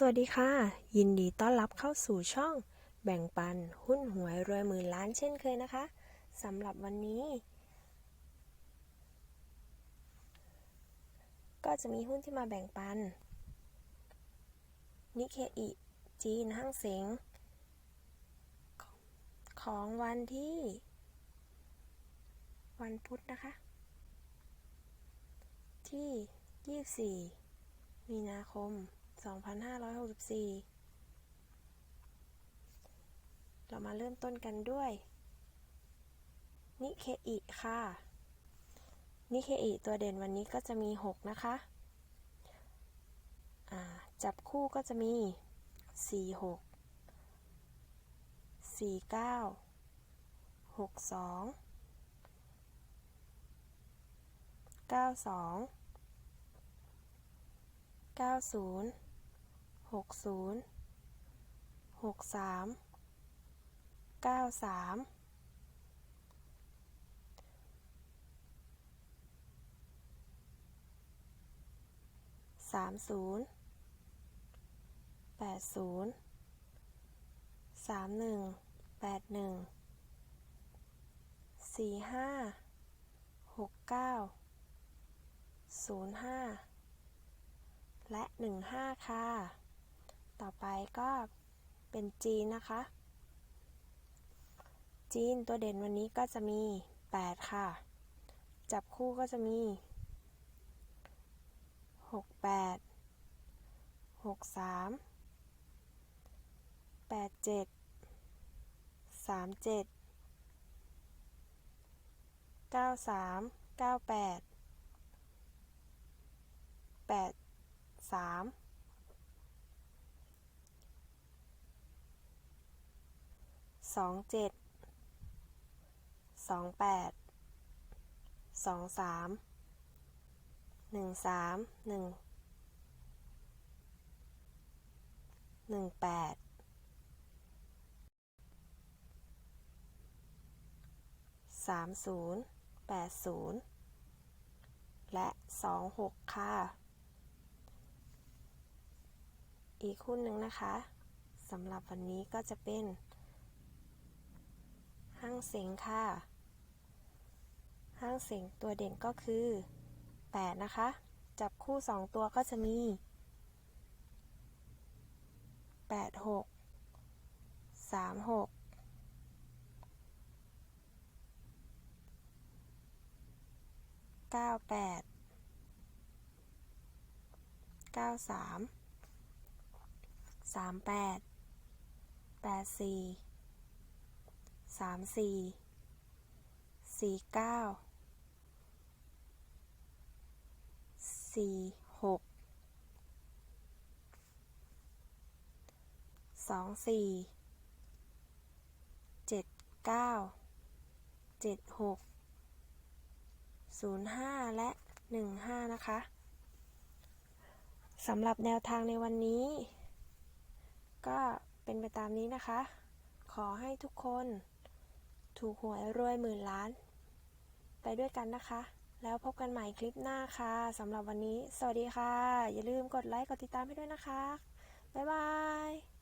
สวัสดีค่ะ ยินดีต้อนรับเข้าสู่ช่อง แบ่งปันหุ้นหวยรวยหมื่นล้านเช่นเคยนะคะสำหรับวันนี้ ก็จะมีหุ้นที่มาแบ่งปัน นิเคอิจีนห้างเสงของวันที่ วันพุธนะคะ ที่ 24 มีนาคม 2564 เรามาเริ่มต้นกันด้วย นิเคอิค่ะ นิเคอิตัวเด่นวันนี้ก็จะมี 6 นะคะ จับคู่ก็จะมี 46 49 62 92 90 หกศูนย์หกสามเก้าสามสามศูนย์แปดศูนย์สามหนึ่งแปดหนึ่งสี่ห้าหกเก้าศูนย์ห้าและหนึ่งห้าค่ะ ต่อไปก็เป็นจีนนะคะ จีนตัวเด่นวันนี้ก็จะมี 8 ค่ะ จับคู่ก็จะมี 68 63 87 37 93 98 8 สองเจ็ดสองแปดสองสามหนึ่งสามหนึ่งหนึ่งแปดสามศูนย์แปดศูนย์และสองหกค่ะ อีกคู่หนึ่งนะคะสำหรับวันนี้ก็จะเป็น ห้างเสงค่ะ ห้างเสงตัวเด่นก็คือ 8 นะคะ จับคู่ 2 ตัวก็จะมี 8 6 3 6 9 8 9 3 3 8 8 4 สามสี่สี่เก้าสี่หกสองสี่เจ็ดเก้าเจ็ดหกศูนย์ห้าและหนึ่งห้านะคะสำหรับแนวทางในวันนี้ ก็เป็นไปตามนี้นะคะ ขอให้ทุกคน ถูกหวยรวยหมื่นล้าน ไปด้วยกันนะคะ แล้วพบกันใหม่คลิปหน้าค่ะสำหรับวันนี้ สวัสดีค่ะ อย่าลืมกดไลค์กดติดตามให้ด้วยนะคะ บ๊ายบาย